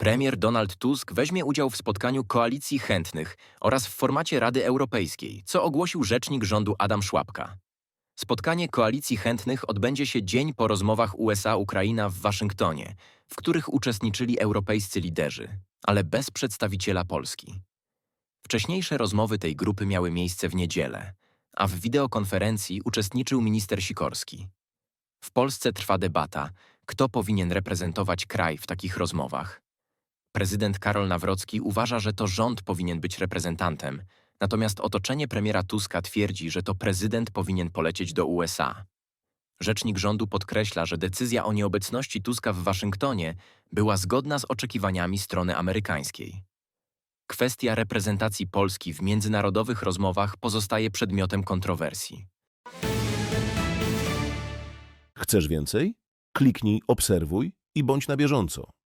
Premier Donald Tusk weźmie udział w spotkaniu Koalicji Chętnych oraz w formacie Rady Europejskiej, co ogłosił rzecznik rządu Adam Szłapka. Spotkanie Koalicji Chętnych odbędzie się dzień po rozmowach USA-Ukraina w Waszyngtonie, w których uczestniczyli europejscy liderzy, ale bez przedstawiciela Polski. Wcześniejsze rozmowy tej grupy miały miejsce w niedzielę, a w wideokonferencji uczestniczył minister Sikorski. W Polsce trwa debata, kto powinien reprezentować kraj w takich rozmowach. Prezydent Karol Nawrocki uważa, że to rząd powinien być reprezentantem, natomiast otoczenie premiera Tuska twierdzi, że to prezydent powinien polecieć do USA. Rzecznik rządu podkreśla, że decyzja o nieobecności Tuska w Waszyngtonie była zgodna z oczekiwaniami strony amerykańskiej. Kwestia reprezentacji Polski w międzynarodowych rozmowach pozostaje przedmiotem kontrowersji. Chcesz więcej? Kliknij obserwuj i bądź na bieżąco.